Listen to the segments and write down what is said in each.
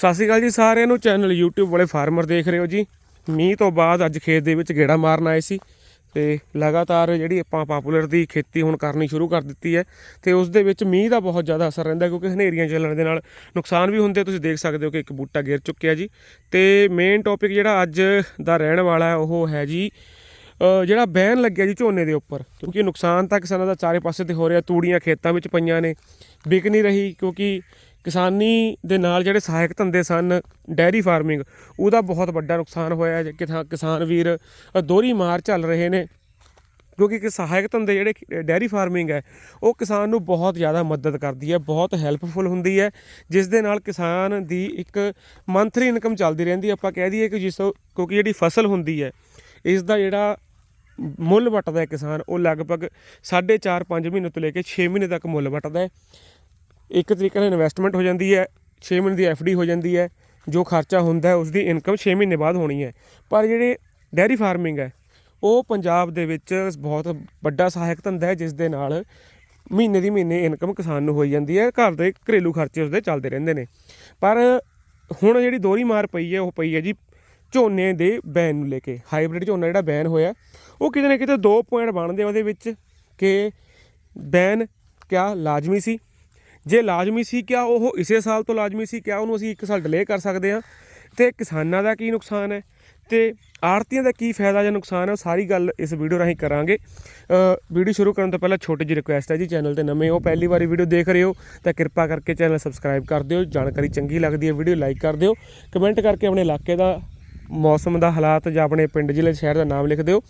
ਸਤਿ ਸ਼੍ਰੀ ਅਕਾਲ ਜੀ ਸਾਰਿਆਂ ਨੂੰ। ਚੈਨਲ YouTube ਵਾਲੇ ਫਾਰਮਰ ਦੇਖ ਰਹੇ ਹੋ ਜੀ। ਮੀਂਹ ਤੋਂ ਬਾਅਦ ਅੱਜ ਖੇਤ ਦੇ ਵਿੱਚ ਗੇੜਾ ਮਾਰਨ ਆਏ ਸੀ ਤੇ ਲਗਾਤਾਰ ਜਿਹੜੀ ਆਪਾਂ ਪਾਪੂਲਰ ਦੀ ਖੇਤੀ ਹੁਣ ਕਰਨੀ ਸ਼ੁਰੂ ਕਰ ਦਿੱਤੀ ਹੈ ਤੇ ਉਸ ਦੇ ਵਿੱਚ ਮੀਂਹ ਦਾ ਬਹੁਤ ਜ਼ਿਆਦਾ ਅਸਰ ਰਹਿੰਦਾ ਕਿਉਂਕਿ ਹਨੇਰੀਆਂ ਚੱਲਣ ਦੇ ਨਾਲ ਨੁਕਸਾਨ ਵੀ ਹੁੰਦੇ ਤੁਸੀਂ ਦੇਖ ਸਕਦੇ ਹੋ ਕਿ ਇੱਕ ਬੂਟਾ ਗਿਰ ਚੁੱਕਿਆ ਜੀ। ਤੇ ਮੇਨ ਟੌਪਿਕ ਜਿਹੜਾ ਅੱਜ ਦਾ ਰਹਿਣ ਵਾਲਾ ਹੈ ਉਹ ਹੈ ਜੀ ਜਿਹੜਾ ਬੈਨ ਲੱਗਿਆ ਜੀ ਝੋਨੇ ਦੇ ਉੱਪਰ। ਕਿਉਂਕਿ ਨੁਕਸਾਨ ਤਾਂ ਕਿਸਾਨਾਂ ਦਾ ਚਾਰੇ ਪਾਸੇ ਤੇ ਹੋ ਰਿਹਾ। ਤੂੜੀਆਂ ਖੇਤਾਂ ਵਿੱਚ ਪਈਆਂ ਨੇ। ਵਿਕ ਨਹੀਂ ਰਹੀ ਕਿਉਂਕਿ ਕਿਸਾਨੀ ਦੇ ਨਾਲ ਜਿਹੜੇ ਸਹਾਇਕ ਧੰਦੇ ਸਨ, ਡੈਰੀ ਫਾਰਮਿੰਗ, ਉਹਦਾ ਬਹੁਤ ਵੱਡਾ ਨੁਕਸਾਨ ਹੋਇਆ ਹੈ ਕਿਸਾਨ ਵੀਰ ਦੋਹਰੀ ਮਾਰ ਚੱਲ ਰਹੇ ਨੇ, ਕਿਉਂਕਿ ਕਿ ਸਹਾਇਕ ਧੰਦੇ ਜਿਹੜੇ ਡੈਰੀ ਫਾਰਮਿੰਗ ਹੈ, ਉਹ ਕਿਸਾਨ ਨੂੰ ਬਹੁਤ ਜ਼ਿਆਦਾ ਮਦਦ ਕਰਦੀ ਹੈ, ਬਹੁਤ ਹੈਲਪਫੁਲ ਹੁੰਦੀ ਹੈ, ਜਿਸ ਦੇ ਨਾਲ ਕਿਸਾਨ ਦੀ ਇੱਕ ਮੰਥਲੀ ਇਨਕਮ ਚੱਲਦੀ ਰਹਿੰਦੀ ਆਪਾਂ ਕਹਿ ਦਈਏ ਕਿ ਜਿਸ ਕਿਉਂਕਿ ਜਿਹੜੀ ਫਸਲ ਹੁੰਦੀ ਹੈ, ਇਸ ਦਾ ਜਿਹੜਾ ਮੁੱਲ ਵੱਟਦਾ ਹੈ ਕਿਸਾਨ, ਉਹ ਲਗਭਗ 4.5 5 ਮਹੀਨੇ ਤੋਂ ਲੈ ਕੇ 6 ਮਹੀਨੇ ਤੱਕ ਮੁੱਲ ਵੱਟਦਾ ਹੈ। ਇੱਕ ਤਰੀਕੇ ਨਾਲ ਇਨਵੈਸਟਮੈਂਟ ਹੋ ਜਾਂਦੀ ਹੈ 6 ਮਹੀਨੇ ਦੀ ਡੀ ਹੋ ਜਾਂਦੀ ਹੈ, ਜੋ ਖਰਚਾ ਹੁੰਦਾ ਹੈ ਉਸ ਦੀ ਇਨਕਮ 6 ਮਹੀਨੇ ਬਾਅਦ ਹੋਣੀ ਹੈ। ਪਰ ਜਿਹੜੇ ਡੈਰੀ ਫਾਰਮਿੰਗ ਹੈ, ਉਹ ਪੰਜਾਬ ਦੇ ਵਿੱਚ ਬਹੁਤ ਵੱਡਾ ਸਹਾਇਕ ਧੰਦਾ ਹੈ, ਜਿਸ ਦੇ ਨਾਲ ਮਹੀਨੇ ਦੀ ਮਹੀਨੇ ਇਨਕਮ ਕਿਸਾਨ ਨੂੰ ਹੋਈ ਜਾਂਦੀ ਹੈ, ਘਰ ਦੇ ਘਰੇਲੂ ਖਰਚੇ ਉਸਦੇ ਚੱਲਦੇ ਰਹਿੰਦੇ ਨੇ। ਪਰ ਹੁਣ ਜਿਹੜੀ ਦੋਹਰੀ ਮਾਰ ਪਈ ਹੈ, ਉਹ ਪਈ ਹੈ ਜੀ ਝੋਨੇ ਦੇ ਬੈਨ ਨੂੰ ਲੈ ਕੇ ਹਾਈਬ੍ਰਿਡ ਝੋਨਾ ਜਿਹੜਾ ਬੈਨ ਹੋਇਆ, ਉਹ ਕਿਤੇ ਨਾ ਕਿਤੇ ਦੋ ਪੁਆਇੰਟ ਬਣਦੇ ਉਹਦੇ ਵਿੱਚ ਕਿ ਬੈਨ ਕਿਆ ਲਾਜ਼ਮੀ ਸੀ ਜੇ ਲਾਜ਼ਮੀ ਸੀ ਕਿਆ ਉਹ ਇਸੇ ਸਾਲ ਤੋਂ ਲਾਜ਼ਮੀ ਸੀ ਕਿਆ ਉਹਨੂੰ ਅਸੀਂ ਇੱਕ ਸਾਲ ਡਿਲੇ ਕਰ ਸਕਦੇ ਹਾਂ। ਤੇ ਕਿਸਾਨਾਂ ਦਾ ਕੀ ਨੁਕਸਾਨ ਹੈ? ਤੇ ਆੜਤੀਆਂ ਦਾ ਕੀ ਫਾਇਦਾ ਜਾਂ ਨੁਕਸਾਨ ਹੈ? ਉਹ ਸਾਰੀ ਗੱਲ ਇਸ ਵੀਡੀਓ ਰਾਹੀਂ ਕਰਾਂਗੇ। ਵੀਡੀਓ ਸ਼ੁਰੂ ਕਰਨ ਤੋਂ ਪਹਿਲਾਂ ਛੋਟੀ ਜਿਹੀ ਰਿਕੁਐਸਟ ਹੈ ਜੀ ਚੈਨਲ ਤੇ ਨਵੇਂ ਹੋ, ਪਹਿਲੀ ਵਾਰੀ ਵੀਡੀਓ ਦੇਖ ਰਹੇ ਹੋ, ਤਾਂ ਕਿਰਪਾ ਕਰਕੇ ਚੈਨਲ ਸਬਸਕ੍ਰਾਈਬ ਕਰ ਦਿਓ, ਜਾਣਕਾਰੀ ਚੰਗੀ ਲੱਗਦੀ ਹੈ, ਵੀਡੀਓ ਲਾਈਕ ਕਰ ਦਿਓ। ਕਮੈਂਟ ਕਰਕੇ ਆਪਣੇ ਇਲਾਕੇ ਦਾ ਮੌਸਮ ਦਾ ਹਾਲਾਤ ਜਾਂ ਆਪਣੇ ਪਿੰਡ, ਜ਼ਿਲ੍ਹੇ, ਸ਼ਹਿਰ ਦਾ ਨਾਮ ਲਿਖ ਦਿਓ।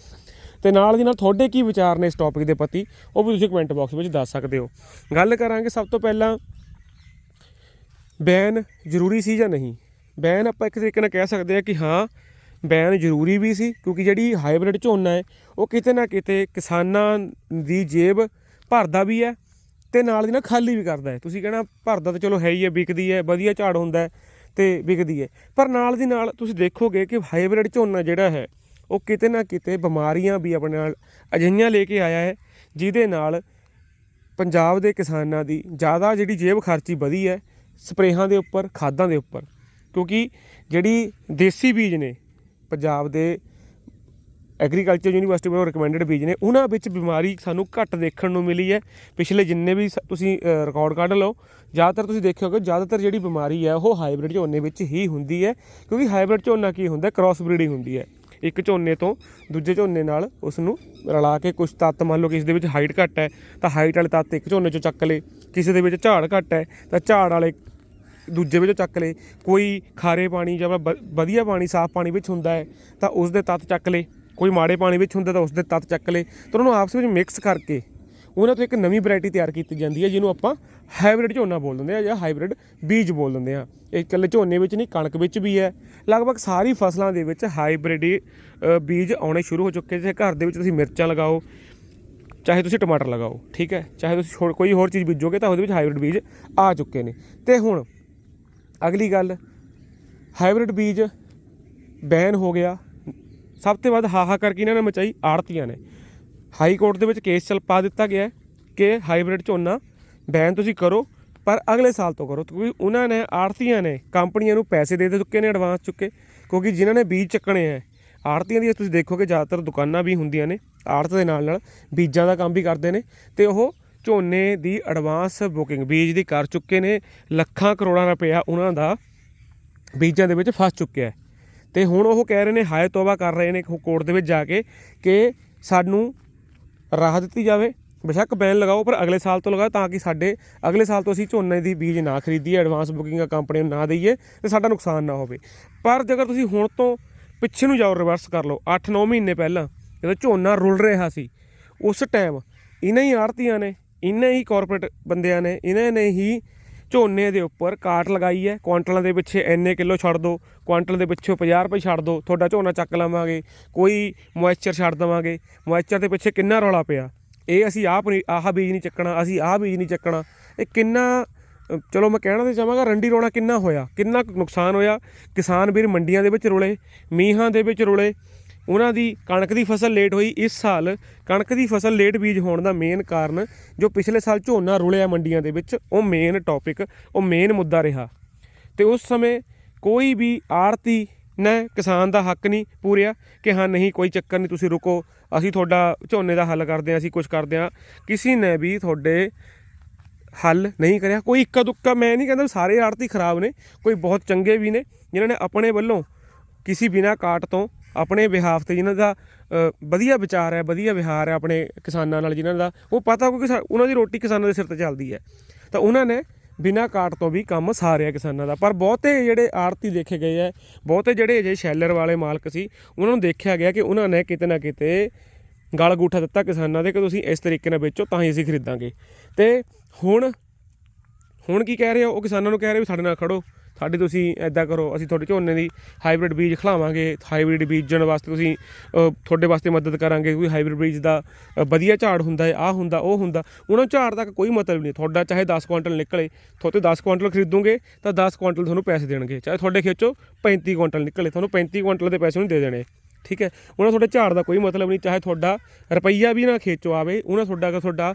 ਤੇ ਨਾਲ ਦੀ ਨਾਲ ਤੁਹਾਡੇ ਕੀ ਵਿਚਾਰ ਨੇ ਇਸ ਟੌਪਿਕ ਦੇ ਪ੍ਰਤੀ? ਉਹ ਵੀ ਤੁਸੀਂ ਕਮੈਂਟ ਬਾਕਸ ਵਿੱਚ ਦੱਸ ਸਕਦੇ ਹੋ। ਗੱਲ ਕਰਾਂਗੇ ਸਭ ਤੋਂ ਪਹਿਲਾਂ, ਬੈਨ ਜ਼ਰੂਰੀ ਸੀ ਜਾਂ ਨਹੀਂ? ਬੈਨ ਆਪਾਂ ਇੱਕ ਤਰੀਕੇ ਨਾਲ ਕਹਿ ਸਕਦੇ ਹਾਂ ਕਿ ਹਾਂ, ਬੈਨ ਜ਼ਰੂਰੀ ਵੀ ਸੀ, ਕਿਉਂਕਿ ਜਿਹੜੀ ਹਾਈਬ੍ਰਿਡ ਝੋਨਾ ਹੈ, ਉਹ ਕਿਤੇ ਨਾ ਕਿਤੇ ਕਿਸਾਨਾਂ ਦੀ ਜੇਬ ਭਰਦਾ ਵੀ ਹੈ ਤੇ ਨਾਲ ਦੀ ਨਾਲ ਖਾਲੀ ਵੀ ਕਰਦਾ ਹੈ। ਤੁਸੀਂ ਕਹਿਣਾ ਭਰਦਾ ਤਾਂ ਚਲੋ ਹੈ ਹੀ ਹੈ, ਵਿਕਦੀ ਹੈ, ਵਧੀਆ ਝਾੜ ਹੁੰਦਾ ਹੈ ਤੇ ਵਿਕਦੀ ਹੈ। ਪਰ ਨਾਲ ਦੀ ਨਾਲ ਤੁਸੀਂ ਦੇਖੋਗੇ ਕਿ ਹਾਈਬ੍ਰਿਡ ਝੋਨਾ ਜਿਹੜਾ ਹੈ ਉਹ ਕਿਤੇ ਨਾ ਕਿਤੇ ਬਿਮਾਰੀਆਂ ਵੀ ਆਪਣੇ ਨਾਲ ਅਜਿਹੀਆਂ ਲੈ ਕੇ ਆਇਆ ਹੈ, ਜਿਹਦੇ ਨਾਲ ਪੰਜਾਬ ਦੇ ਕਿਸਾਨਾਂ ਦੀ ਜ਼ਿਆਦਾ ਜਿਹੜੀ ਜੇਬ ਖਰਚੀ ਵਧੀ ਹੈ ਸਪਰੇਹਾਂ ਦੇ ਉੱਪਰ, ਖਾਦਾਂ ਦੇ ਉੱਪਰ। ਕਿਉਂਕਿ ਜਿਹੜੀ ਦੇਸੀ ਬੀਜ ਨੇ, ਪੰਜਾਬ ਦੇ ਐਗਰੀਕਲਚਰ ਯੂਨੀਵਰਸਿਟੀ ਵੱਲੋਂ ਰეკਮੈਂਡਡ ਬੀਜ ਨੇ, ਉਹਨਾਂ ਵਿੱਚ ਬਿਮਾਰੀ ਸਾਨੂੰ ਘੱਟ ਦੇਖਣ ਨੂੰ ਮਿਲੀ ਹੈ। ਪਿਛਲੇ ਜਿੰਨੇ ਵੀ ਸ- ਤੁਸੀਂ ਰਿਕਾਰਡ ਕੱਢ ਲਓ, ਜ਼ਿਆਦਾਤਰ ਤੁਸੀਂ ਦੇਖਿਓਗੇ ਜ਼ਿਆਦਾਤਰ ਜਿਹੜੀ ਬਿਮਾਰੀ ਹੈ ਉਹ ਹਾਈਬ੍ਰਿਡ ਝੋਨੇ ਵਿੱਚ ਹੀ ਹੁੰਦੀ ਹੈ। ਕਿਉਂਕਿ ਹਾਈਬ੍ਰਿਡ ਝੋਨਾ ਕੀ ਹੁੰਦਾ ਕ੍ਰਾਸ ਬਰੀਡਿੰਗ ਹੁੰਦੀ ਹੈ। ਇੱਕ ਝੋਨੇ ਤੋਂ ਦੂਜੇ ਝੋਨੇ ਨਾਲ ਉਸ ਨੂੰ ਰਲਾ ਕੇ ਕੁਝ ਤੱਤ, ਮੰਨ ਲਓ ਕਿਸੇ ਦੇ ਵਿੱਚ ਹਾਈਟ ਘੱਟ ਹੈ, ਤਾਂ ਹਾਈਟ ਵਾਲੇ ਤੱਤ ਇੱਕ ਝੋਨੇ ਚੋਂ ਚੱਕ ਲਏ ਕਿਸੇ ਦੇ ਵਿੱਚ ਝਾੜ ਘੱਟ ਹੈ, ਤਾਂ ਝਾੜ ਵਾਲੇ ਦੂਜੇ ਵਿੱਚੋਂ ਚੱਕ ਲਏ ਕੋਈ ਖਾਰੇ ਪਾਣੀ ਜਾਂ ਵਧੀਆ ਪਾਣੀ, ਸਾਫ਼ ਪਾਣੀ ਵਿੱਚ ਹੁੰਦਾ ਹੈ, ਤਾਂ ਉਸ ਦੇ ਤੱਤ ਚੱਕ ਲਏ ਕੋਈ ਮਾੜੇ ਪਾਣੀ ਵਿੱਚ ਹੁੰਦਾ, ਤਾਂ ਉਸ ਦੇ ਤੱਤ ਚੱਕ ਲਏ ਤਾਂ ਉਹਨੂੰ ਆਪਸ ਵਿੱਚ ਮਿਕਸ ਕਰਕੇ ਉਹਨਾਂ ਤੋਂ ਇੱਕ ਨਵੀਂ ਵੈਰਾਈਟੀ ਤਿਆਰ ਕੀਤੀ ਜਾਂਦੀ ਹੈ, ਜਿਹਨੂੰ ਆਪਾਂ ਹਾਈਬ੍ਰਿਡ ਝੋਨਾ ਬੋਲ ਦਿੰਦੇ ਆ ਜਾਂ ਹਾਈਬ੍ਰਿਡ ਬੀਜ ਬੋਲ ਦਿੰਦੇ ਆ ਇਹ ਇਕੱਲੇ ਝੋਨੇ ਵਿੱਚ ਨਹੀਂ, ਕਣਕ ਵਿੱਚ ਵੀ ਹੈ। ਲਗਭਗ ਸਾਰੀ ਫਸਲਾਂ ਦੇ ਵਿੱਚ ਹਾਈਬ੍ਰਿਡ ਬੀਜ ਆਉਣੇ ਸ਼ੁਰੂ ਹੋ ਚੁੱਕੇ ਜੇ ਘਰ ਦੇ ਵਿੱਚ ਤੁਸੀਂ ਮਿਰਚਾਂ ਲਗਾਓ, ਚਾਹੇ ਤੁਸੀਂ ਟਮਾਟਰ ਲਗਾਓ, ਠੀਕ ਹੈ? ਚਾਹੇ ਤੁਸੀਂ ਹੋਰ- ਕੋਈ ਹੋਰ ਚੀਜ਼ ਬੀਜੋਗੇ ਤਾਂ ਉਹਦੇ ਵਿੱਚ ਹਾਈਬ੍ਰਿਡ ਬੀਜ ਆ ਚੁੱਕੇ ਨੇ। ਤੇ ਹੁਣ ਅਗਲੀ ਗੱਲ, ਹਾਈਬ੍ਰਿਡ ਬੀਜ ਬੈਨ ਹੋ ਗਿਆ। ਸਭ ਤੋਂ ਵੱਧ ਹਾਹਾਕਾਰ ਕੀ ਇਹਨਾਂ ਨੇ ਮਚਾਈ? ਆੜਤੀਆਂ ਨੇ। ਹਾਈ ਕੋਰਟ ਦੇ ਵਿੱਚ ਕੇਸ ਚੱਲ ਪਾ ਦਿੱਤਾ ਗਿਆ ਹੈ ਕਿ ਹਾਈਬ੍ਰਿਡ ਝੋਨਾ ਬੈਨ ਤੁਸੀਂ ਕਰੋ, ਪਰ ਅਗਲੇ ਸਾਲ ਤੋਂ ਕਰੋ, ਕਿਉਂਕਿ ਉਹਨਾਂ ਨੇ ਆੜਤੀਆਂ ਨੇ ਕੰਪਨੀਆਂ ਨੂੰ ਪੈਸੇ ਦੇ ਦੇ ਚੁੱਕੇ ਨੇ ਐਡਵਾਂਸ ਚੁੱਕੇ, ਕਿਉਂਕਿ ਜਿਨ੍ਹਾਂ ਨੇ ਬੀਜ ਚੱਕਣੇ ਹੈ ਆੜਤੀਆਂ ਦੀ ਤੁਸੀਂ ਦੇਖੋਗੇ ਜ਼ਿਆਦਾਤਰ ਦੁਕਾਨਾਂ ਵੀ ਹੁੰਦੀਆਂ ਨੇ ਆੜਤ ਦੇ ਨਾਲ ਨਾਲ ਬੀਜਾਂ ਦਾ ਕੰਮ ਵੀ ਕਰਦੇ ਨੇ, ਤੇ ਉਹ ਝੋਨੇ ਦੀ ਐਡਵਾਂਸ ਬੁਕਿੰਗ ਬੀਜ ਦੀ ਕਰ ਚੁੱਕੇ ਨੇ, ਲੱਖਾਂ ਕਰੋੜਾਂ ਰੁਪਇਆ ਉਹਨਾਂ ਦਾ ਬੀਜਾਂ ਦੇ ਵਿੱਚ ਫਸ ਚੁੱਕਿਆ ਹੈ। ਤੇ ਹੁਣ ਉਹ ਕਹਿ ਰਹੇ ਨੇ, ਹਾਏ ਤੋਬਾ ਕਰ ਰਹੇ ਨੇ, ਕੋਰਟ ਦੇ ਵਿੱਚ ਜਾ ਕੇ ਕਿ ਸਾਨੂੰ ਰਾਹ ਦਿੱਤੀ ਜਾਵੇ, ਬੇਸ਼ੱਕ ਬੈਨ ਲਗਾਓ, ਪਰ ਅਗਲੇ ਸਾਲ ਤੋਂ ਲਗਾਓ ਤਾਂ ਕਿ ਸਾਡੇ, ਅਗਲੇ ਸਾਲ ਤੋਂ ਅਸੀਂ ਝੋਨੇ ਦੀ ਬੀਜ ਨਾ ਖਰੀਦੀਏ ਐਡਵਾਂਸ ਬੁਕਿੰਗ ਕੰਪਨੀ ਨੂੰ ਨਾ ਦਈਏ ਤੇ ਸਾਡਾ ਨੁਕਸਾਨ ਨਾ ਹੋਵੇ। ਪਰ ਜੇਕਰ ਤੁਸੀਂ ਹੁਣ ਤੋਂ ਪਿੱਛੇ ਨੂੰ ਜਾਓ ਰਿਵਰਸ ਕਰ ਲਓ 8-9 ਮਹੀਨੇ ਪਹਿਲਾਂ ਜਦੋਂ ਝੋਨਾ ਰੁਲ ਰਿਹਾ ਸੀ, ਉਸ ਟਾਈਮ ਇਹਨਾਂ ਹੀ ਆੜਤੀਆਂ ਨੇ ਇਹਨਾਂ ਹੀ ਕਾਰਪੋਰੇਟ ਬੰਦਿਆਂ ਨੇ ਇਹਨਾਂ ਨੇ ਹੀ ਝੋਨੇ ਦੇ ਉੱਪਰ ਕਾਟ ਲਗਾਈ ਹੈ। ਕੁਆਂਟਲਾਂ ਦੇ ਪਿੱਛੇ ਇੰਨੇ ਕਿਲੋ ਛੱਡ ਦਿਓ ਕੁਆਂਟਲ ਦੇ ਪਿੱਛੇ 50 ਰੁਪਏ ਛੱਡ ਦਿਓ ਤੁਹਾਡਾ ਝੋਨਾ ਚੱਕ ਲਵਾਂਗੇ, ਕੋਈ ਮੋਇਸਚਰ ਛੱਡ ਦੇਵਾਂਗੇ। ਮੋਇਸਚਰ ਦੇ ਪਿੱਛੇ ਕਿੰਨਾ ਰੌਲਾ ਪਿਆ? ਇਹ ਅਸੀਂ ਆਹ ਨਹੀਂ, ਆਹ ਬੀਜ ਨਹੀਂ ਚੱਕਣਾ, ਅਸੀਂ ਆਹ ਬੀਜ ਨਹੀਂ ਚੱਕਣਾ। ਇਹ ਕਿੰਨਾ, ਚਲੋ ਮੈਂ ਕਹਿਣਾ ਤੇ ਚਾਹਾਂਗਾ ਰੰਡੀ ਰੋਣਾ ਕਿੰਨਾ ਹੋਇਆ? ਕਿੰਨਾ ਕੁ ਨੁਕਸਾਨ ਹੋਇਆ? ਕਿਸਾਨ ਵੀਰ ਮੰਡੀਆਂ ਦੇ ਵਿੱਚ ਰੁਲੇ, ਮੀਂਹਾਂ ਦੇ ਵਿੱਚ ਰੁਲੇ ਉਹਨਾਂ ਦੀ ਕਣਕ ਦੀ ਫਸਲ ਲੇਟ ਹੋਈ। ਇਸ ਸਾਲ ਕਣਕ ਦੀ ਫਸਲ ਲੇਟ ਬੀਜ ਹੋਣ ਦਾ ਮੇਨ ਕਾਰਨ ਜੋ ਪਿਛਲੇ ਸਾਲ ਝੋਨਾ ਰੁਲਿਆ ਮੰਡੀਆਂ ਦੇ ਵਿੱਚ, ਉਹ ਮੇਨ ਟੌਪਿਕ ਉਹ ਮੇਨ ਮੁੱਦਾ ਰਿਹਾ। ਤੇ ਉਸ ਸਮੇਂ ਕੋਈ ਵੀ ਆੜਤੀ ਨੇ ਕਿਸਾਨ ਦਾ ਹੱਕ ਨਹੀਂ ਪੂਰਿਆ ਕਿ ਹਾਂ, ਨਹੀਂ, ਕੋਈ ਚੱਕਰ ਨਹੀਂ, ਤੁਸੀਂ ਰੁਕੋ, ਅਸੀਂ ਤੁਹਾਡਾ ਝੋਨੇ ਦਾ ਹੱਲ ਕਰਦੇ ਹਾਂ, ਅਸੀਂ ਕੁਝ ਕਰਦੇ ਹਾਂ। ਕਿਸੇ ਨੇ ਵੀ ਤੁਹਾਡੇ ਹੱਲ ਨਹੀਂ ਕਰਿਆ। ਕੋਈ ਇੱਕਾ ਦੁੱਕਾ, ਮੈਂ ਨਹੀਂ ਕਹਿੰਦਾ ਸਾਰੇ ਆੜਤੀ ਖਰਾਬ ਨੇ, ਕੋਈ ਬਹੁਤ ਚੰਗੇ ਵੀ ਨੇ, ਜਿਨ੍ਹਾਂ ਨੇ ਆਪਣੇ ਵੱਲੋਂ ਕਿਸੇ ਬਿਨਾ ਕਾਟ ਤੋਂ ਆਪਣੇ ਵਿਹਾਫ ਤੇ ਜਿਨ੍ਹਾਂ ਦਾ ਵਧੀਆ ਵਿਚਾਰ ਹੈ, ਵਧੀਆ ਵਿਹਾਰ ਹੈ ਆਪਣੇ ਕਿਸਾਨਾਂ ਨਾਲ, ਜਿਨ੍ਹਾਂ ਦਾ, ਉਹ ਪਤਾ ਕਿਉਂਕਿ ਸਾ- ਉਹਨਾਂ ਦੀ ਰੋਟੀ ਕਿਸਾਨਾਂ ਦੇ ਸਿਰ ਤੇ ਚੱਲਦੀ ਹੈ। ਤਾਂ ਉਹਨਾਂ ਨੇ ਬਿਨਾ ਕਾਟ ਤੋਂ ਵੀ ਕੰਮ ਸਾਰਿਆ ਕਿਸਾਨਾਂ ਦਾ। ਪਰ ਬਹੁਤੇ ਜਿਹੜੇ ਆੜਤੀ ਦੇਖੇ ਗਏ ਹੈ, ਬਹੁਤੇ ਜਿਹੜੇ ਅਜੇ ਸ਼ੈਲਰ ਵਾਲੇ ਮਾਲਕ ਸੀ, ਉਹਨਾਂ ਨੂੰ ਦੇਖਿਆ ਗਿਆ ਕਿ ਉਹਨਾਂ ਨੇ ਕਿਤੇ ਨਾ ਕਿਤੇ ਗਲ ਗੂਠਾ ਦਿੱਤਾ ਕਿਸਾਨਾਂ ਦੇ ਕਿ ਤੁਸੀਂ ਇਸ ਤਰੀਕੇ ਨਾਲ ਵੇਚੋ, ਤਾਂ ਹੀ ਅਸੀਂ ਖਰੀਦਾਂਗੇ। ਤੇ ਹੁਣ ਹੁਣ ਕੀ ਕਹਿ ਰਹੇ ਹੋ? ਉਹ ਕਿਸਾਨਾਂ ਨੂੰ ਕਹਿ ਰਹੇ ਵੀ ਸਾਡੇ ਨਾਲ ਖੜੋ। ਸਾਡੀ ਤੁਸੀਂ ਐਦਾਂ ਕਰੋ, ਅਸੀਂ ਤੁਹਾਡੇ ਝੋਨੇ ਦੀ ਹਾਈਬ੍ਰਿਡ ਬੀਜ ਖਿਲਾਵਾਂਗੇ ਹਾਈਬ੍ਰਿਡ ਬੀਜਣ ਵਾਸਤੇ ਤੁਸੀਂ ਤੁਹਾਡੇ ਵਾਸਤੇ ਮਦਦ ਕਰਾਂਗੇ, ਕੋਈ ਹਾਈਬ੍ਰਿਡ ਬੀਜ ਦਾ ਵਧੀਆ ਝਾੜ ਹੁੰਦਾ ਹੈ ਆ ਹੁੰਦਾ, ਉਹ ਹੁੰਦਾ, ਉਹਨਾਂ ਝਾੜ ਤੱਕ ਕੋਈ ਮਤਲਬ ਨਹੀਂ, ਤੁਹਾਡਾ ਚਾਹੇ 10 ਕੁਇੰਟਲ ਨਿਕਲੇ, ਤੁਹਾਡੇ 10 ਕੁਇੰਟਲ ਖਰੀਦੋਗੇ, ਤਾਂ 10 ਕੁਆਂਟਲ ਤੁਹਾਨੂੰ ਪੈਸੇ ਦੇਣਗੇ, ਚਾਹੇ ਤੁਹਾਡੇ ਖੇਚੋ 35 ਕੁਆਂਟਲ ਨਿਕਲੇ, ਤੁਹਾਨੂੰ 35 ਕੁਆਂਟਲ ਦੇ ਪੈਸੇ ਨਹੀਂ ਦੇ ਦੇਣੇ, ਠੀਕ ਹੈ, ਉਹਨਾਂ ਤੁਹਾਡੇ ਝਾੜ ਦਾ ਕੋਈ ਮਤਲਬ ਨਹੀਂ, ਚਾਹੇ ਤੁਹਾਡਾ ਰੁਪਈਆ ਵੀ ਨਾ ਖੇਚੋ ਆਵੇ, ਉਹਨਾਂ ਤੁਹਾਡਾ, ਅਗਰ ਤੁਹਾਡਾ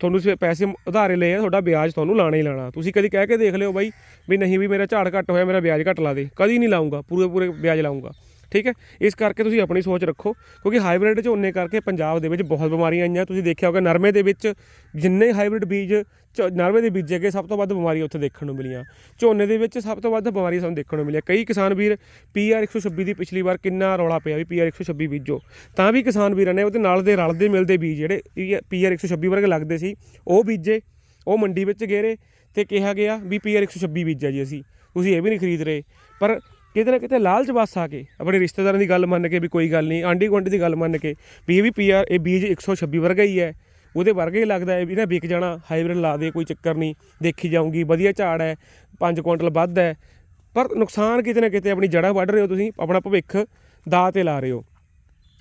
ਤੁਹਾਨੂੰ ਸੇ ਪੈਸੇ ਉਧਾਰੇ ਲਏ ਆ, ਤੁਹਾਡਾ ਵਿਆਜ ਤੁਹਾਨੂੰ ਲਾਣਾ ਹੀ ਲਾਣਾ। ਤੁਸੀਂ ਕਦੀ ਕਹਿ ਕੇ ਦੇਖ ਲਿਓ ਬਾਈ ਵੀ ਨਹੀਂ ਵੀ ਮੇਰਾ ਝਾੜ ਘੱਟ ਹੋਇਆ, ਮੇਰਾ ਵਿਆਜ ਘੱਟ ਲਾ ਦੇ। ਕਦੀ ਨਹੀਂ ਲਾਉਂਗਾ ਪੂਰੇ ਪੂਰੇ ਵਿਆਜ ਲਾਉਂਗਾ ਠੀਕ ਹੈ? ਇਸ ਕਰਕੇ ਤੁਸੀਂ ਆਪਣੀ ਸੋਚ ਰੱਖੋ, ਕਿਉਂਕਿ ਹਾਈਬ੍ਰਿਡ ਝੋਨੇ ਕਰਕੇ ਪੰਜਾਬ ਦੇ ਵਿੱਚ ਬਹੁਤ ਬਿਮਾਰੀਆਂ ਆਈਆਂ। ਤੁਸੀਂ ਦੇਖਿਆ ਹੋਗਾ ਨਰਮੇ ਦੇ ਵਿੱਚ ਜਿੰਨੇ ਹਾਈਬ੍ਰਿਡ ਬੀਜ ਝ- ਨਰਮੇ ਦੇ ਬੀਜੇ ਗਏ, ਸਭ ਤੋਂ ਵੱਧ ਬਿਮਾਰੀਆਂ ਉੱਥੇ ਦੇਖਣ ਨੂੰ ਮਿਲੀਆਂ। ਝੋਨੇ ਦੇ ਵਿੱਚ ਸਭ ਤੋਂ ਵੱਧ ਬਿਮਾਰੀਆਂ ਸਾਨੂੰ ਦੇਖਣ ਨੂੰ ਮਿਲੀਆਂ। ਕਈ ਕਿਸਾਨ ਵੀਰ ਪੀਆਰ 126 ਦੀ ਪਿਛਲੀ ਵਾਰ ਕਿੰਨਾ ਰੌਲਾ ਪਿਆ ਵੀ ਪੀਆਰ 126 ਬੀਜੋ। ਤਾਂ ਵੀ ਕਿਸਾਨ ਵੀਰਾਂ ਨੇ ਉਹਦੇ ਨਾਲ ਦੇ ਰਲਦੇ ਮਿਲਦੇ ਬੀਜ ਜਿਹੜੇ ਪੀਆਰ 126 ਵਰਗੇ ਲੱਗਦੇ ਸੀ, ਉਹ ਬੀਜੇ, ਉਹ ਮੰਡੀ ਵਿੱਚ ਗੇਰੇ ਤੇ ਕਿਹਾ ਗਿਆ ਵੀ ਪੀਆਰ 126 ਬੀਜਿਆ ਜੀ ਅਸੀਂ। ਤੁਸੀਂ ਇਹ ਵੀ ਨਹੀਂ ਖਰੀਦ ਰਹੇ। ਪਰ ਕਿਤੇ ਨਾ ਕਿਤੇ ਲਾਲਚ ਬਸ ਆ ਕੇ, ਆਪਣੇ ਰਿਸ਼ਤੇਦਾਰਾਂ ਦੀ ਗੱਲ ਮੰਨ ਕੇ ਵੀ ਕੋਈ ਗੱਲ ਨਹੀਂ ਆਂਢੀ ਗੁਆਂਢੀ ਦੀ ਗੱਲ ਮੰਨ ਕੇ, ਵੀ ਇਹ ਵੀ ਪੀਆਰ ਇਹ ਬੀਜ 126 ਵਰਗਾ ਹੀ ਹੈ। ਉਹਦੇ ਵਰਗਾ ਹੀ ਲੱਗਦਾ ਹੈ ਵੀ ਨਾ ਵਿਕ ਜਾਣਾ ਹਾਈਬ੍ਰਿਡ ਲਾ ਦੇ, ਕੋਈ ਚੱਕਰ ਨਹੀਂ, ਦੇਖੀ ਜਾਊਗੀ, ਵਧੀਆ ਝਾੜ ਹੈ 5 ਕੁਇੰਟਲ ਵੱਧ ਹੈ। ਪਰ ਨੁਕਸਾਨ ਕਿਤੇ ਨਾ ਕਿਤੇ ਆਪਣੀ ਜੜ੍ਹਾਂ ਵੱਢ ਰਹੇ ਹੋ ਤੁਸੀਂ, ਆਪਣਾ ਭਵਿੱਖ ਦਾ ਤੇ ਲਾ ਰਹੇ ਹੋ।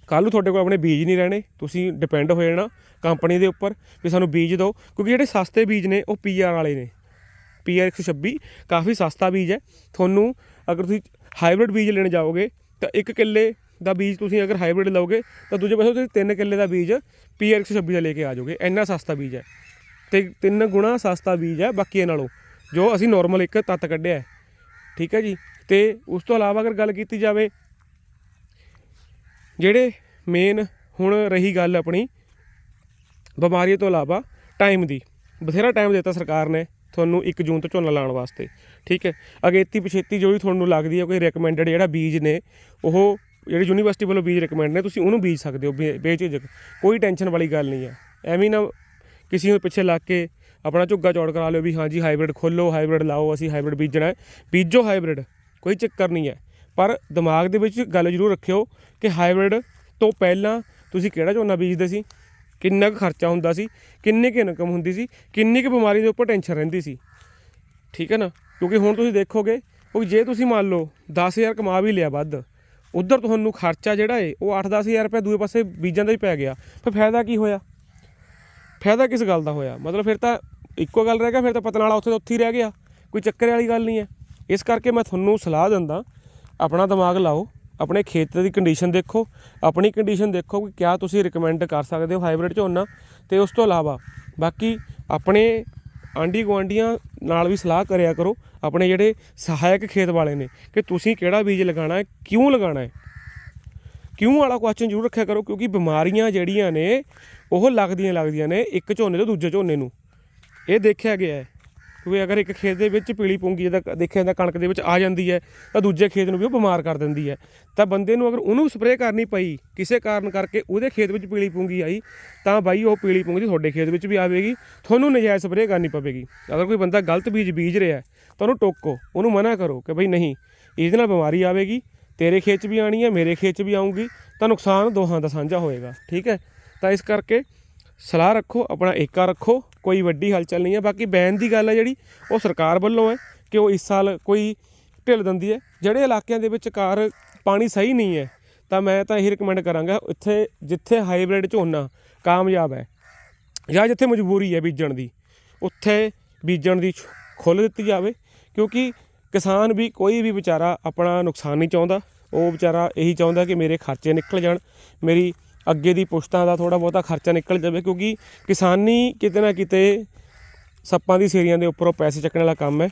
ਕੱਲ੍ਹ ਨੂੰ ਤੁਹਾਡੇ ਕੋਲ ਆਪਣੇ ਬੀਜ ਨਹੀਂ ਰਹਿਣੇ, ਤੁਸੀਂ ਡਿਪੈਂਡ ਹੋ ਜਾਣਾ ਕੰਪਨੀ ਦੇ ਉੱਪਰ ਵੀ ਸਾਨੂੰ ਬੀਜ ਦਿਓ, ਕਿਉਂਕਿ ਜਿਹੜੇ ਸਸਤੇ ਬੀਜ ਨੇ, ਉਹ ਪੀਆਰ ਵਾਲੇ ਨੇ। ਪੀਆਰ 126 ਕਾਫੀ ਸਸਤਾ ਬੀਜ ਹੈ। ਤੁਹਾਨੂੰ ਅਗਰ ਤੁਸੀਂ ਹਾਈਬ੍ਰਿਡ ਬੀਜ ਲੈਣ ਜਾਓਗੇ, ਤਾਂ ਇੱਕ ਕਿੱਲੇ ਦਾ ਬੀਜ ਤੁਸੀਂ ਅਗਰ ਹਾਈਬ੍ਰਿਡ ਲਓਗੇ, ਤਾਂ ਦੂਜੇ ਪਾਸੇ ਤੁਸੀਂ ਤਿੰਨ ਕਿੱਲੇ ਦਾ ਬੀਜ ਪੀਆਰ 126 ਦਾ ਲੈ ਕੇ ਆ ਜਾਓਗੇ। ਇੰਨਾ ਸਸਤਾ ਬੀਜ ਹੈ। ਤੇ ਤਿੰਨ ਗੁਣਾ ਸਸਤਾ ਬੀਜ ਹੈ ਬਾਕੀਆਂ ਨਾਲੋਂ, ਜੋ ਅਸੀਂ ਨਾਰਮਲ ਇੱਕ ਤੱਤ ਕੱਢਿਆ ਠੀਕ ਹੈ ਜੀ? ਤੇ ਉਸ ਤੋਂ ਇਲਾਵਾ ਅਗਰ ਗੱਲ ਕੀਤੀ ਜਾਵੇ, ਜਿਹੜੇ ਮੇਨ ਹੁਣ ਰਹੀ ਗੱਲ ਆਪਣੀ, ਬਿਮਾਰੀਆਂ ਤੋਂ ਇਲਾਵਾ ਟਾਈਮ ਦੀ। ਬਥੇਰਾ ਟਾਈਮ ਦਿੱਤਾ ਸਰਕਾਰ ਨੇ। ਤੁਹਾਨੂੰ 1 ਜੂਨ ਤੋਂ ਝੋਨਾ ਲਾਉਣ ਵਾਸਤੇ, ਠੀਕ ਹੈ? ਅਗੇਤੀ ਪਛੇਤੀ ਜੋ ਵੀ ਤੁਹਾਨੂੰ ਲੱਗਦੀ ਹੈ, ਕੋਈ ਰეკਮੈਂਡਡ ਜਿਹੜਾ ਬੀਜ ਨੇ, ਉਹ ਜਿਹੜੀ ਯੂਨੀਵਰਸਿਟੀ ਵੱਲੋਂ ਬੀਜ ਰეკਮੈਂਡ ਨੇ, ਤੁਸੀਂ ਉਹਨੂੰ ਬੀਜ ਸਕਦੇ ਹੋ ਬੇਝਿਜਕ, ਕੋਈ ਟੈਨਸ਼ਨ ਵਾਲੀ ਗੱਲ ਨਹੀਂ ਹੈ। ਐਵੇਂ ਨਾ ਕਿਸੇ ਨੂੰ ਪਿੱਛੇ ਲੱਗ ਕੇ ਆਪਣਾ ਝੁੱਗਾ ਚੌੜ ਕਰਾ ਲਿਓ ਵੀ ਹਾਂਜੀ ਹਾਈਬ੍ਰਿਡ ਖੋਲੋ ਹਾਈਬ੍ਰਿਡ ਲਾਓ, ਅਸੀਂ ਹਾਈਬ੍ਰਿਡ ਬੀਜਣਾ ਹੈ। ਬੀਜੋ ਹਾਈਬ੍ਰਿਡ ਕੋਈ ਚੱਕਰ ਨਹੀਂ ਹੈ। ਪਰ ਦਿਮਾਗ ਦੇ ਵਿੱਚ ਗੱਲ ਜ਼ਰੂਰ ਰੱਖਿਓ ਕਿ ਹਾਈਬ੍ਰਿਡ ਤੋਂ ਪਹਿਲਾਂ ਤੁਸੀਂ ਕਿਹੜਾ ਝੋਨਾ ਬੀਜਦੇ ਸੀ? ਕਿੰਨਾ ਕੁ ਖਰਚਾ ਹੁੰਦਾ ਸੀ, ਕਿੰਨੀ ਕੁ ਇਨਕਮ ਹੁੰਦੀ ਸੀ, ਕਿੰਨੀ ਕੁ ਬਿਮਾਰੀ ਦੇ ਉੱਪਰ ਟੈਨਸ਼ਨ ਰਹਿੰਦੀ ਸੀ। ਠੀਕ ਹੈ ਨਾ? ਕਿਉਂਕਿ ਹੁਣ ਤੁਸੀਂ ਦੇਖੋਗੇ, ਉਹ ਜੇ ਤੁਸੀਂ ਮੰਨ ਲਓ 10000 ਕਮਾ ਵੀ ਲਿਆ ਵੱਧ, ਉਧਰ ਤੁਹਾਨੂੰ ਖਰਚਾ ਜਿਹੜਾ ਏ, ਉਹ 8-10000 ਰੁਪਏ ਦੂਏ ਪਾਸੇ ਬੀਜਾਂ ਦਾ ਹੀ ਪੈ ਗਿਆ। ਫਿਰ ਫਾਇਦਾ ਕੀ ਹੋਇਆ? ਫਾਇਦਾ ਕਿਸ ਗੱਲ ਦਾ ਹੋਇਆ? ਮਤਲਬ ਫਿਰ ਤਾਂ ਇੱਕੋ ਗੱਲ ਰਹਿ ਗਿਆ, ਫਿਰ ਤਾਂ ਪਤਨ ਵਾਲਾ ਉੱਥੇ ਦਾ ਉੱਥੇ ਹੀ ਰਹਿ ਗਿਆ। ਕੋਈ ਚੱਕਰ ਵਾਲੀ ਗੱਲ ਨਹੀਂ ਹੈ। ਇਸ ਕਰਕੇ ਮੈਂ ਤੁਹਾਨੂੰ ਸਲਾਹ ਦਿੰਦਾ, ਆਪਣਾ ਦਿਮਾਗ ਲਾਓ। ਆਪਣੇ ਖੇਤ ਦੀ ਕੰਡੀਸ਼ਨ ਦੇਖੋ, ਆਪਣੀ ਕੰਡੀਸ਼ਨ ਦੇਖੋ ਕਿ ਕਿਆ ਤੁਸੀਂ ਰਿਕਮੈਂਡ ਕਰ ਸਕਦੇ ਹੋ ਹਾਈਬ੍ਰਿਡ ਝੋਨਾ ਤੇ ਉਸ ਤੋਂ ਇਲਾਵਾ ਬਾਕੀ ਆਪਣੇ ਆਂਢੀ ਗੁਆਂਢੀਆਂ ਨਾਲ ਵੀ ਸਲਾਹ ਕਰਿਆ ਕਰੋ, ਆਪਣੇ ਜਿਹੜੇ ਸਹਾਇਕ ਖੇਤ ਵਾਲੇ ਨੇ ਕਿ ਤੁਸੀਂ ਕਿਹੜਾ ਬੀਜ ਲਗਾਉਣਾ ਹੈ, ਕਿਉਂ ਲਗਾਉਣਾ ਹੈ। ਕਿਉਂ ਵਾਲਾ ਕੁਐਸਚਨ ਜ਼ਰੂਰ ਰੱਖਿਆ ਕਰੋ ਕਿਉਂਕਿ ਬਿਮਾਰੀਆਂ ਜਿਹੜੀਆਂ ਨੇ ਉਹ ਲੱਗਦੀਆਂ ਲੱਗਦੀਆਂ ਨੇ ਇੱਕ ਝੋਨੇ ਤੋਂ ਦੂਜੇ ਝੋਨੇ ਨੂੰ। ਇਹ ਦੇਖਿਆ ਗਿਆ ਹੈ। ਕਿਉਂਕਿ ਅਗਰ ਇੱਕ ਖੇਤ ਦੇ ਵਿੱਚ ਪੀਲੀ ਪੂੰਗੀ ਜਿਹਦਾ ਦੇਖਿਆ ਜਾਂਦਾ ਕਣਕ ਦੇ ਵਿੱਚ ਆ ਜਾਂਦੀ ਹੈ, ਤਾਂ ਦੂਜੇ ਖੇਤ ਨੂੰ ਵੀ ਉਹ ਬਿਮਾਰ ਕਰ ਦਿੰਦੀ ਹੈ। ਤਾਂ ਬੰਦੇ ਨੂੰ ਅਗਰ ਉਹਨੂੰ ਸਪਰੇਅ ਕਰਨੀ ਪਈ ਕਿਸੇ ਕਾਰਨ ਕਰਕੇ ਉਹਦੇ ਖੇਤ ਵਿੱਚ ਪੀਲੀ ਪੂੰਗੀ ਆਈ, ਤਾਂ ਬਾਈ ਉਹ ਪੀਲੀ ਪੂੰਗੀ ਤੁਹਾਡੇ ਖੇਤ ਵਿੱਚ ਵੀ ਆਵੇਗੀ, ਤੁਹਾਨੂੰ ਨਜਾਇਜ਼ ਸਪਰੇਅ ਕਰਨੀ ਪਵੇਗੀ। ਅਗਰ ਕੋਈ ਬੰਦਾ ਗਲਤ ਬੀਜ ਬੀਜ ਰਿਹਾ ਤਾਂ ਉਹਨੂੰ ਟੋਕੋ, ਉਹਨੂੰ ਮਨਾ ਕਰੋ ਕਿ ਬਈ ਨਹੀਂ, ਇਹਦੇ ਨਾਲ ਬਿਮਾਰੀ ਆਵੇਗੀ, ਤੇਰੇ ਖੇਤ 'ਚ ਵੀ ਆਣੀ ਹੈ, ਮੇਰੇ ਖੇਤ 'ਚ ਵੀ ਆਊਗੀ, ਤਾਂ ਨੁਕਸਾਨ ਦੋਹਾਂ ਦਾ ਸਾਂਝਾ ਹੋਏਗਾ, ਠੀਕ ਹੈ? ਤਾਂ ਇਸ ਕਰਕੇ ਸਲਾਹ ਰੱਖੋ, ਆਪਣਾ ਏਕਾ ਰੱਖੋ ਕੋਈ ਵੱਡੀ ਹਲਚਲ ਨਹੀਂ ਹੈ। ਬਾਕੀ ਬੈਨ ਦੀ ਗੱਲ ਹੈ ਜਿਹੜੀ, ਉਹ ਸਰਕਾਰ ਵੱਲੋਂ ਹੈ ਕਿ ਉਹ ਇਸ ਸਾਲ ਕੋਈ ਢਿੱਲ ਦਿੰਦੀ ਹੈ। ਜਿਹੜੇ ਇਲਾਕਿਆਂ ਦੇ ਵਿੱਚ ਕਾਰ, ਪਾਣੀ ਸਹੀ ਨਹੀਂ ਹੈ, ਤਾਂ ਮੈਂ ਤਾਂ ਇਹੀ ਰეკਮੈਂਡ ਕਰਾਂਗਾ ਇੱਥੇ ਜਿੱਥੇ ਹਾਈਬ੍ਰਿਡ ਝੋਨਾ ਕਾਮਯਾਬ ਹੈ, ਜਾਂ ਜਿੱਥੇ ਮਜਬੂਰੀ ਹੈ ਬੀਜਣ ਦੀ, ਉੱਥੇ ਬੀਜਣ ਦੀ ਖੁੱਲ੍ਹ ਦਿੱਤੀ ਜਾਵੇ। ਕਿਉਂਕਿ ਕਿਸਾਨ ਵੀ ਕੋਈ ਵੀ ਵਿਚਾਰਾ ਆਪਣਾ ਨੁਕਸਾਨ ਨਹੀਂ ਚਾਹੁੰਦਾ। ਉਹ ਵਿਚਾਰਾ ਇਹੀ ਚਾਹੁੰਦਾ ਕਿ ਮੇਰੇ ਖਰਚੇ ਨਿਕਲ ਜਾਣ, ਮੇਰੀ ਅੱਗੇ ਦੀ ਪੁਸ਼ਤਾਂ ਦਾ ਥੋੜਾ ਬਹੁਤਾ ਖਰਚਾ ਨਿਕਲ ਜਾਵੇ, ਕਿਉਂਕਿ ਕਿਸਾਨੀ ਕਿਤੇ ਨਾ ਕਿਤੇ ਸੱਪਾਂ ਦੀ ਸੇਰੀਆਂ ਦੇ ਉੱਪਰੋਂ ਪੈਸੇ ਚੱਕਣ ਵਾਲਾ ਕੰਮ ਹੈ।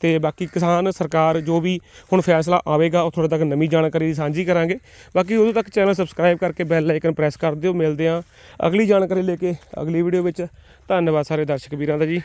ਤੇ ਬਾਕੀ ਕਿਸਾਨ ਸਰਕਾਰ ਜੋ ਵੀ ਹੁਣ ਫੈਸਲਾ ਆਵੇਗਾ, ਉਹ ਤੁਹਾਡੇ ਤੱਕ ਨਵੀਂ ਜਾਣਕਾਰੀ ਸਾਂਝੀ ਕਰਾਂਗੇ। ਬਾਕੀ ਉਦੋਂ ਤੱਕ ਚੈਨਲ ਸਬਸਕ੍ਰਾਈਬ ਕਰਕੇ ਬੈਲ ਆਈਕਨ ਪ੍ਰੈਸ ਕਰ ਦਿਓ। ਮਿਲਦੇ ਹਾਂ ਅਗਲੀ ਜਾਣਕਾਰੀ ਲੈ ਕੇ ਅਗਲੀ ਵੀਡੀਓ ਵਿੱਚ। ਧੰਨਵਾਦ ਸਾਰੇ ਦਰਸ਼ਕ ਵੀਰਾਂ ਦਾ ਜੀ।